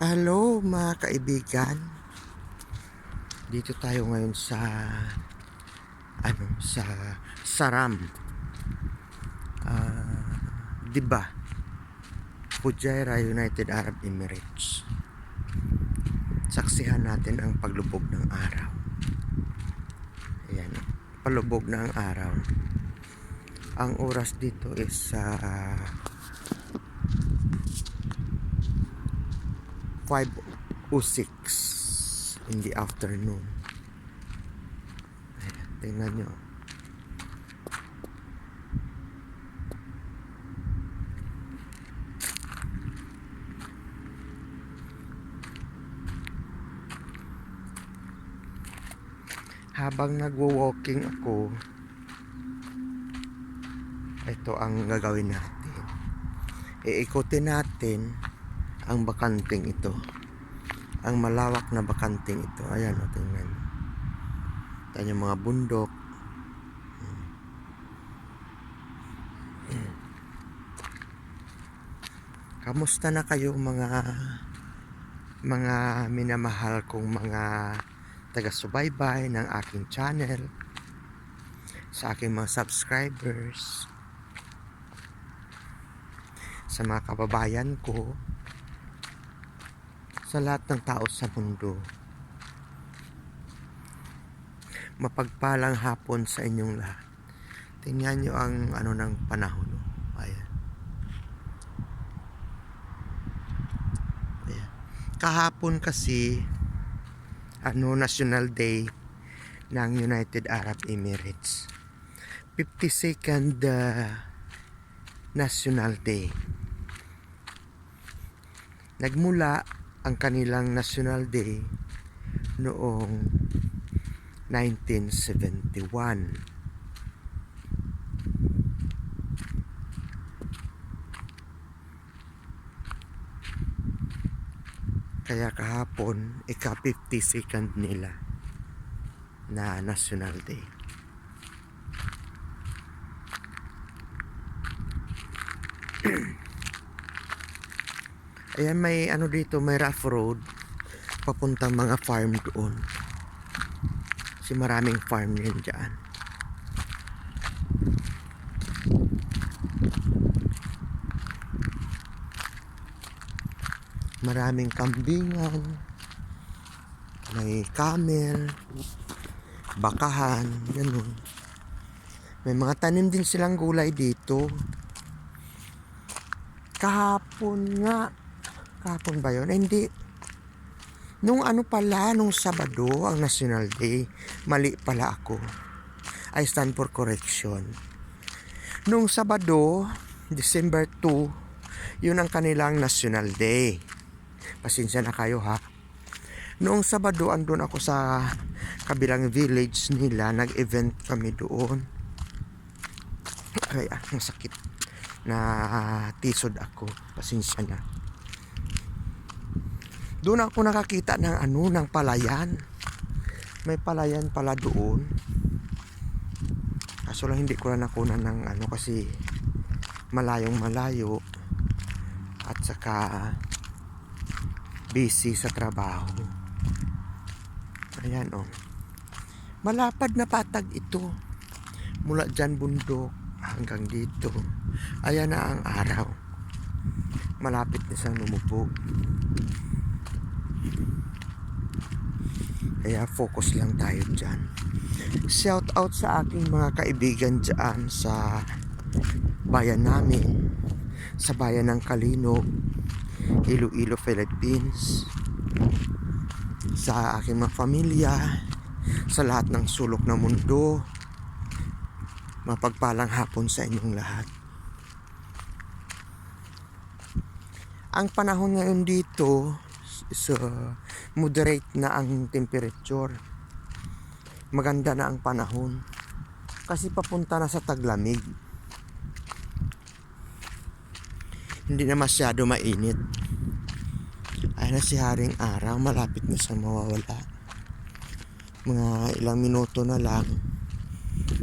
Hello mga kaibigan. Dito tayo ngayon sa ano sa Saram. Ah, 'di ba? Fujairah United Arab Emirates. Saksihan natin ang paglubog ng araw. Ayan, palubog na ang araw. Ang oras dito is sa 5.06 in the afternoon. Ayan, tingnan nyo. Habang nagwo-walking ako, ito ang gagawin natin. Iikutin natin ang bakanting ito. Ang malawak na bakanting ito. Ayan o, tingnan. Yung mga bundok. Kamusta na kayo mga mga minamahal kong mga taga-subaybay ng aking channel sa aking mga subscribers sa mga kababayan ko sa lahat ng tao sa mundo. Mapagpalang hapon sa inyong lahat. Tingnan nyo ang ano ng panahon. no? Ayan. Ayan. Kahapon kasi ano National Day ng United Arab Emirates. 52nd uh, National Day. Nagmula ang kanilang National Day noong 1971. Kaya kahapon, ika 52nd nila na National Day. Ayan may ano dito, may rough road papuntang mga farm doon. Kasi maraming farm yan dyan. Maraming kambingan, may camel, bakahan, ganun. May mga tanim din silang gulay dito. Kahapon nga, kahapon ba yun? Hindi. Nung ano pala, nung Sabado, ang National Day, mali pala ako. I stand for correction. Nung Sabado, December 2, yun ang kanilang National Day. Pasensya na kayo ha. Noong Sabado, andun ako sa kabilang village nila. Nag-event kami doon. Ay, ah, ang sakit na tisod ako. Pasensya na. Doon ako nakakita ng ano, ng palayan. May palayan pala doon. Kaso lang hindi ko na nakunan ng ano kasi malayong malayo. At saka busy sa trabaho. Ayan oh. Malapad na patag ito. Mula dyan bundok hanggang dito. Ayan na ang araw. Malapit na siyang lumubog. Kaya focus lang tayo dyan. Shout out sa aking mga kaibigan dyan sa bayan namin. Sa bayan ng Kalino, Iloilo, Philippines. Sa aking mga pamilya. Sa lahat ng sulok ng mundo. Mapagpalang hapon sa inyong lahat. Ang panahon ngayon dito uh, moderate na ang temperature. Maganda na ang panahon. Kasi papunta na sa taglamig. Hindi na masyado mainit. Ay na si Haring Araw, malapit na sa mawawala. Mga ilang minuto na lang,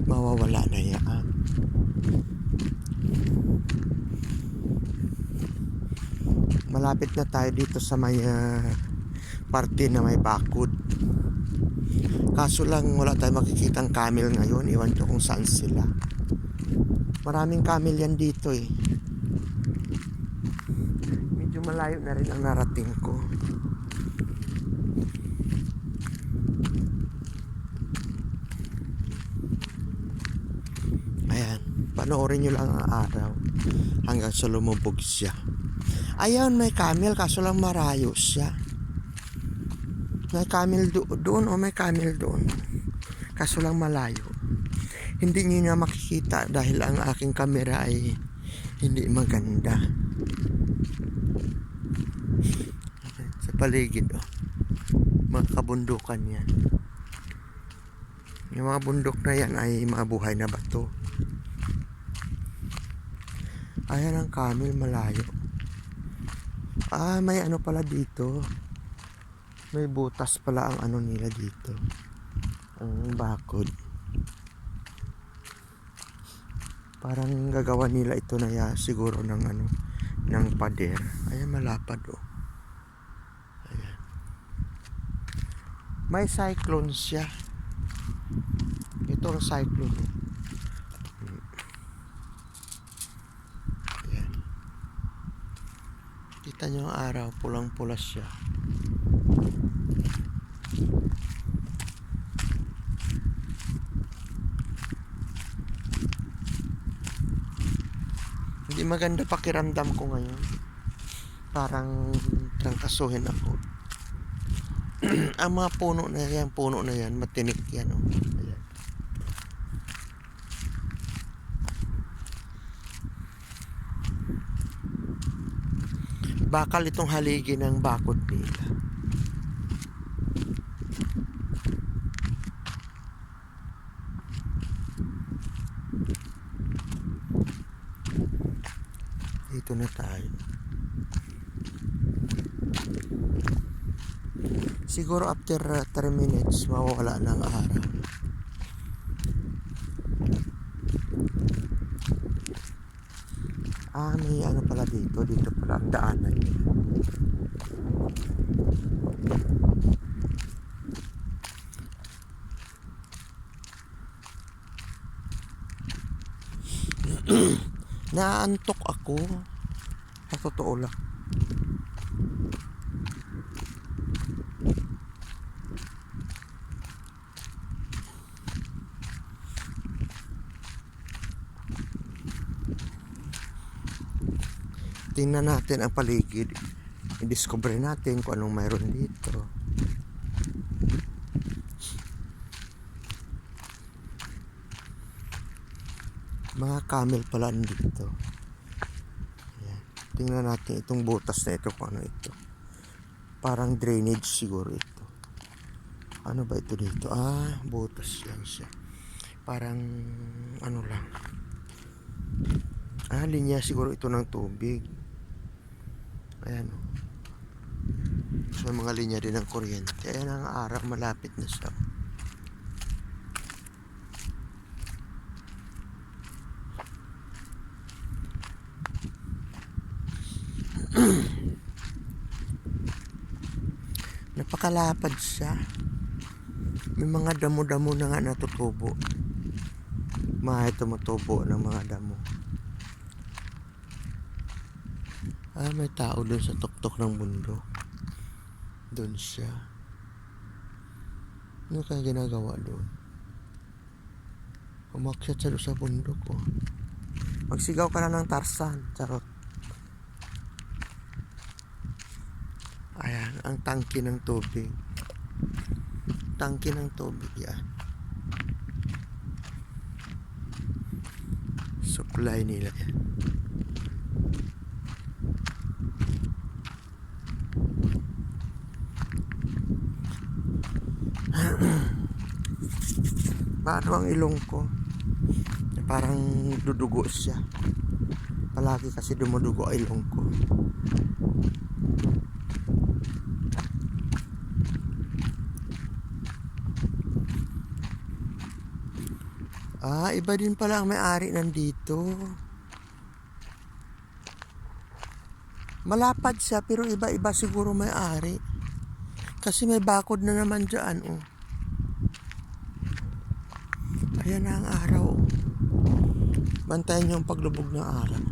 mawawala na yan. Malapit na tayo dito sa may ah, parte na may bakod. Kaso lang wala tayong makikitang camel ngayon. Iwan ko kung saan sila. Maraming camel yan dito eh. Medyo malayo na rin ang narating ko. Ayan, panoorin nyo lang ang araw hanggang sa lumubog siya. Ayan, may camel kaso lang marayo siya. May camel do- doon o may camel doon. Kaso lang malayo. Hindi niyo na makikita dahil ang aking kamera ay hindi maganda. Sa paligid oh. Mga kabundukan yan. Yung mga bundok na yan ay mga buhay na bato. Ayan ang camel malayo. Ah, may ano pala dito. May butas pala ang ano nila dito. Ang bakod. Parang gagawa nila ito na ya, siguro ng ano ng pader. Ayan malapad oh. Ayan. May cyclone siya. Ito ang cyclone. oh. Hmm. Ayan. Kita nyo ang araw, pulang-pula siya. Hindi maganda pakiramdam ko ngayon. Parang trangkasuhin ako. ang mga puno na yan, puno na yan, matinik yan. Oh. Ayan. Bakal itong haligi ng bakod nila. Dito na tayo. Siguro after 3 minutes, mawawala ng araw. Ah, may ano pala dito. Dito pala ang daanan niya. Naantok ako. Sa totoo lang. Tingnan natin ang paligid. I-discover natin kung anong mayroon dito. Mga camel pala dito. Ayan. Tingnan natin itong butas na ito kung ano ito. Parang drainage siguro ito. Ano ba ito dito? Ah, butas lang siya. Parang ano lang. Ah, linya siguro ito ng tubig. Ayan. So, may mga linya din ng kuryente. Ayan ang araw, malapit na siya. Napakalapad siya. May mga damo-damo na nga natutubo. Mga tumutubo ng mga damo. Ah, may tao doon sa tuktok ng bundok. Doon siya. Ano kaya ginagawa doon? Umakyat siya doon sa bundok, oh. Magsigaw ka na ng Tarsan. Charot. Ayan, ang tangki ng tubig. Tangki ng tubig yan. Supply nila yan. Paano ang ilong ko? Parang dudugo siya. Palagi kasi dumudugo ang ilong ko. Ah, iba din pala ang may-ari nandito. Malapad siya pero iba-iba siguro may ari. Kasi may bakod na naman dyan oh. Ayan na ang araw. Bantayan niyo ang paglubog ng araw.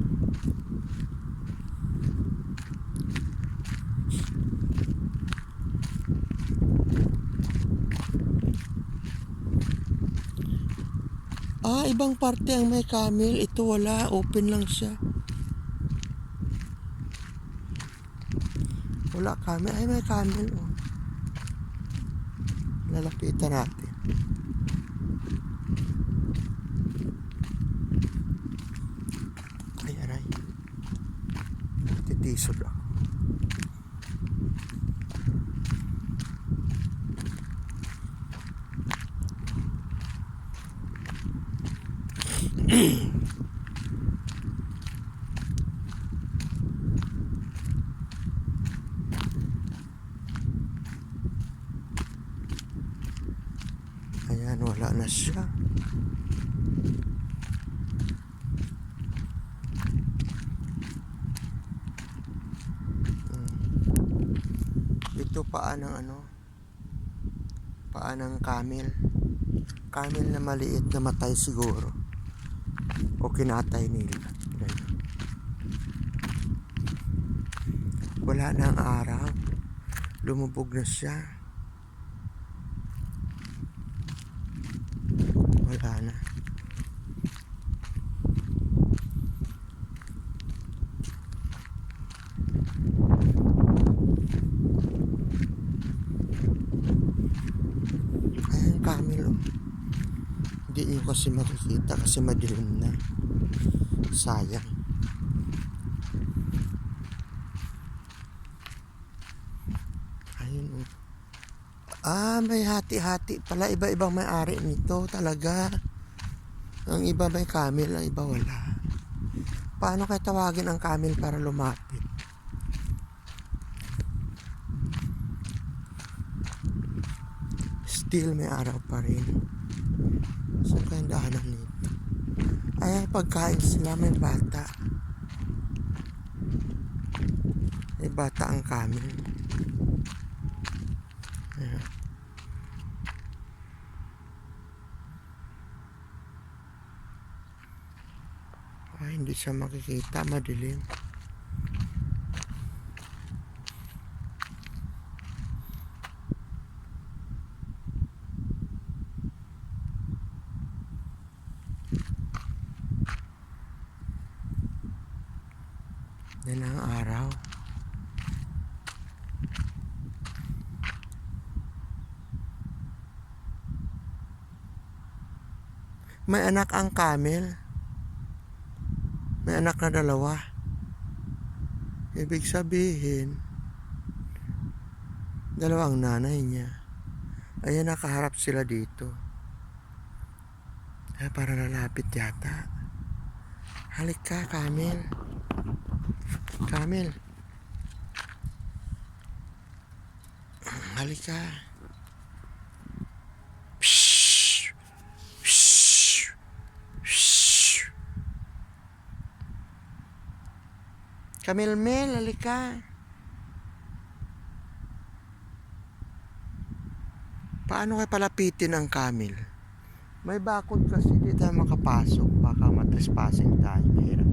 Ah, ibang parte ang may camel. Ito wala. Open lang siya. Wala camel. Ay, may camel. Oh. Lalapitan natin. Titisod ako. Ayan, wala na siya. Paa ng ano? Paa ng camel. Camel na maliit na matay siguro. O kinatay nila. Ganun. Wala na ang araw. Lumubog na siya. Wala na. Ayan, camel oh. Hindi nyo kasi makikita kasi madilim na. Sayang. Ayun oh. Ah, may hati-hati pala. Iba-ibang may-ari nito talaga. Ang iba may camel, ang iba wala. Paano kaya tawagin ang camel para lumapit? Still may araw pa rin. So kaya ang daanan nito. Ay, pagkain sila may bata. May bata ang camel. Ayan. Ay, hindi siya makikita, madilim. Yan ang araw. May anak ang camel. May anak na dalawa. Ibig sabihin, dalawang nanay niya. Ayan, nakaharap sila dito. Ay, para lalapit yata. Halik ka, Camel. Camel. Halik ka. Camel Mel, halika. Paano kayo palapitin ang camel? May bakod kasi di tayo makapasok. Baka matrespassing tayo. Mahirap.